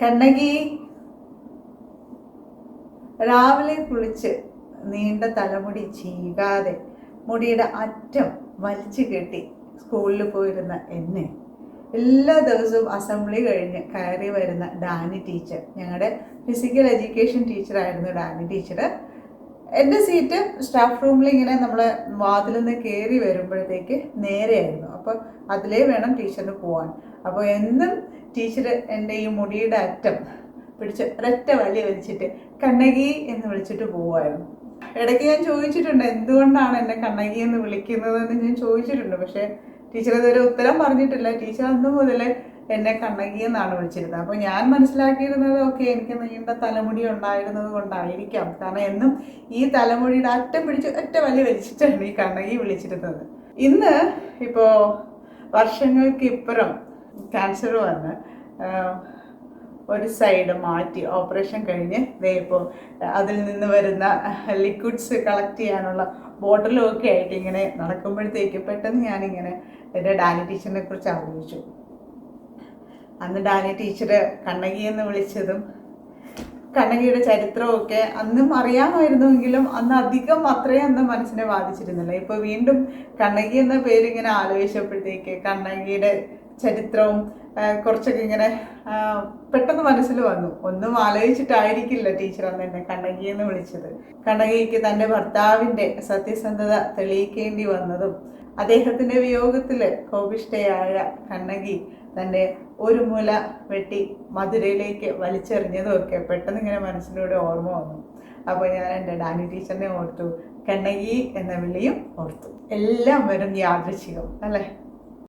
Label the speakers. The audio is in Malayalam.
Speaker 1: കണ്ണകി രാവിലെ കുളിച്ച് നീണ്ട തലമുടി ചീകാതെ മുടിയുടെ അറ്റം വലിച്ചു കെട്ടി സ്കൂളിൽ പോയിരുന്ന എന്നെ. എല്ലാ ദിവസവും അസംബ്ലി കഴിഞ്ഞ് കയറി വരുന്ന ഡാനി ടീച്ചർ. ഞങ്ങളുടെ ഫിസിക്കൽ എഡ്യൂക്കേഷൻ ടീച്ചറായിരുന്നു ഡാനി ടീച്ചർ. എന്റെ സീറ്റ് സ്റ്റാഫ് റൂമിൽ ഇങ്ങനെ നമ്മൾ വാതിൽ നിന്ന് കയറി വരുമ്പോഴത്തേക്ക് നേരെയായിരുന്നു അപ്പോൾ അതിലേ വേണം ടീച്ചറിന് പോകാൻ അപ്പോൾ എന്നും ടീച്ചർ എന്റെ ഈ മുടിയുടെ അറ്റം പിടിച്ച് ഒരൊറ്റ വലി വലിച്ചിട്ട് കണ്ണകി എന്ന് വിളിച്ചിട്ട് പോവായിരുന്നു ഇടയ്ക്ക് ഞാൻ ചോദിച്ചിട്ടുണ്ട് എന്തുകൊണ്ടാണ് എന്നെ കണ്ണകി എന്ന് വിളിക്കുന്നതെന്ന് ഞാൻ ചോദിച്ചിട്ടുണ്ട്. പക്ഷേ ടീച്ചർ ഇതുവരെ ഉത്തരം പറഞ്ഞിട്ടില്ല. ടീച്ചർ അന്ന് മുതൽ എന്നെ കണ്ണകി എന്നാണ് വിളിച്ചിരുന്നത്. അപ്പോൾ ഞാൻ മനസ്സിലാക്കിയിരുന്നത് ഒക്കെ എനിക്ക് നീണ്ട തലമുടി ഉണ്ടായിരുന്നത് കൊണ്ടായിരിക്കാം. കാരണം എന്നും ഈ തലമുടിയുടെ അറ്റം പിടിച്ച് ഒറ്റ വലി വലിച്ചിട്ടാണ് ഈ കണ്ണകി വിളിച്ചിരുന്നത്. ഇന്ന് ഇപ്പോൾ വർഷങ്ങൾക്ക് ഇപ്പുറം ക്യാൻസർ വന്ന് ഒരു സൈഡ് മാറ്റി ഓപ്പറേഷൻ കഴിഞ്ഞ് ഇപ്പോൾ അതിൽ നിന്ന് വരുന്ന ലിക്വിഡ്സ് കളക്ട് ചെയ്യാനുള്ള ബോട്ടിലും ഒക്കെ ആയിട്ട് ഇങ്ങനെ നടക്കുമ്പോഴത്തേക്ക് പെട്ടെന്ന് ഞാനിങ്ങനെ എന്റെ ഡാനി ടീച്ചറിനെ കുറിച്ച് ആലോചിച്ചു. അന്ന് ഡാനി ടീച്ചർ കണ്ണകി എന്ന് വിളിച്ചതും കണ്ണകിയുടെ ചരിത്രമൊക്കെ അന്നും അറിയാമായിരുന്നുവെങ്കിലും അന്ന് അധികം അത്രയും അന്ന് മനസ്സിനെ ബാധിച്ചിരുന്നില്ല. ഇപ്പൊ വീണ്ടും കണ്ണകി എന്ന പേരിങ്ങനെ ആലോചിച്ചപ്പോഴത്തേക്ക് കണ്ണകിയുടെ ചരിത്രവും കുറച്ചൊക്കെ ഇങ്ങനെ പെട്ടെന്ന് മനസ്സിൽ വന്നു. ഒന്നും ആലോചിച്ചിട്ടായിരിക്കില്ല ടീച്ചർ അന്ന് എന്നെ കണ്ണകി എന്ന് വിളിച്ചത്. കണ്ണകിക്ക് തന്റെ ഭർത്താവിന്റെ സത്യസന്ധത തെളിയിക്കേണ്ടി വന്നതും അദ്ദേഹത്തിന്റെ വിയോഗത്തിൽ കോപിഷ്ഠയായ കണ്ണകി തന്റെ ഒരു മുല വെട്ടി മധുരയിലേക്ക് വലിച്ചെറിഞ്ഞതുമൊക്കെ പെട്ടെന്ന് ഇങ്ങനെ മനസ്സിലൂടെ ഓർമ്മ വന്നു. അപ്പോൾ ഞാൻ എന്റെ ഡാനി ടീച്ചറിനെ ഓർത്തു കണ്ണകി എന്ന വിളിയും ഓർത്തു. എല്ലാം വരും യാദൃശികം അല്ലേ?